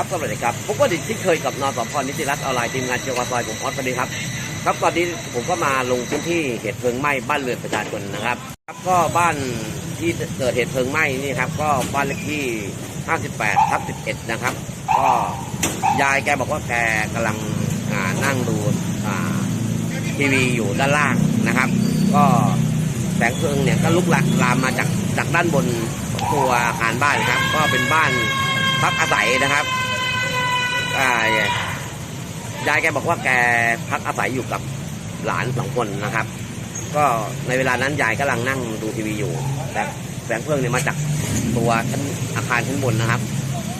ครับสวัสดีครับผมก็ดิที่เคยกับนสพนิติรัตน์ออนไลน์ทีมงานเชียร์วาซอยผมออสสวัสดีครับ ครับตอนนี้ผมก็มาลงพื้นที่เหตุเพลิงไหม้บ้านเรือนประชาชนนะครับครับก็บ้านที่เกิดเหตุเพลิงไหม้นี่ครับ ก็บ้านเลขที่ 58ทับ11 นะครับ ก็ยายแกบอกว่าแกกำลังนั่งดูทีวีอยู่ด้านล่างนะครับ ก็แสงเพลิงเนี่ยก็ลุกลามมาจากจากด้านบนตัวอาคารบ้านครับ ก็เป็นบ้านพักอาศัยนะครับ อ่ายายแกบอกว่าแกพักอาศัยอยู่กับหลานสองคนนะครับ ก็ในเวลานั้นยายกำลังนั่งดูทีวีอยู่ แต่แสงเพลิงเนี่ยมาจากตัวชั้นอาคารชั้นบนนะครับ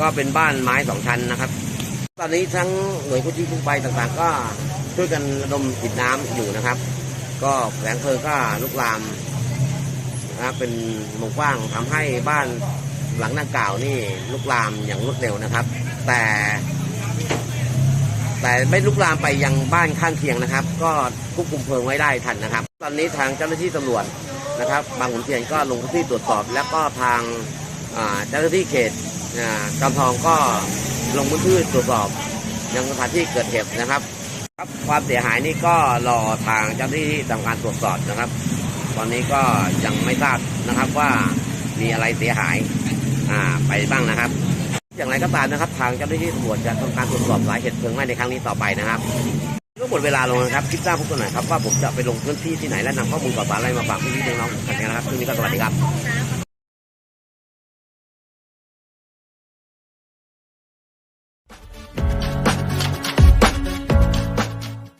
ก็เป็นบ้านไม้สองชั้นนะครับ ตอนนี้ทั้งหน่วยกู้ชีพกู้ภัยต่างๆ ก็ช่วยกันระดมฉีดน้ำอยู่นะครับ ก็แสงเพลิงก็ลุกลามนะครับเป็นวงกว้างทำให้บ้านหลังดังกล่าวนี่ลุกลามอย่างรวดเร็วนะครับ แต่ แต่ไม่ลุกลามไปยังบ้านข้างเคียงนะครับ ก็ควบคุมเพลิงไว้ได้ทันนะครับ ตอนนี้ทางเจ้าหน้าที่ตำรวจนะครับ บางขุนเทียนก็ลงพื้นที่ตรวจสอบ แล้วก็ทางเจ้าหน้าที่เขตกำทองก็ลงพื้นที่ตรวจสอบยังสถานที่เกิดเหตุนะครับครับความเสียหายนี่ก็รอทางเจ้าหน้าที่ทำการตรวจสอบนะครับ ตอนนี้ก็ยังไม่ทราบนะครับว่ามีอะไรเสียหายอ่าไปบ้างนะครับ อย่างไรก็ตามนะครับ ทางเจ้าหน้าที่ตำรวจจะทำการตรวจสอบสาเหตุเพลิงไหม้ในครั้งนี้ต่อไปนะครับก็หมดเวลาลงนะครับคลิปหน้าพบกันหน่อยครับว่าผมจะไปลงพื้นที่ที่ไหนและนำข้อมูลข่าวสารอะไรมาฝากพี่ๆน้องๆกันนะครับคืนนี้ก็สวัสดีครับ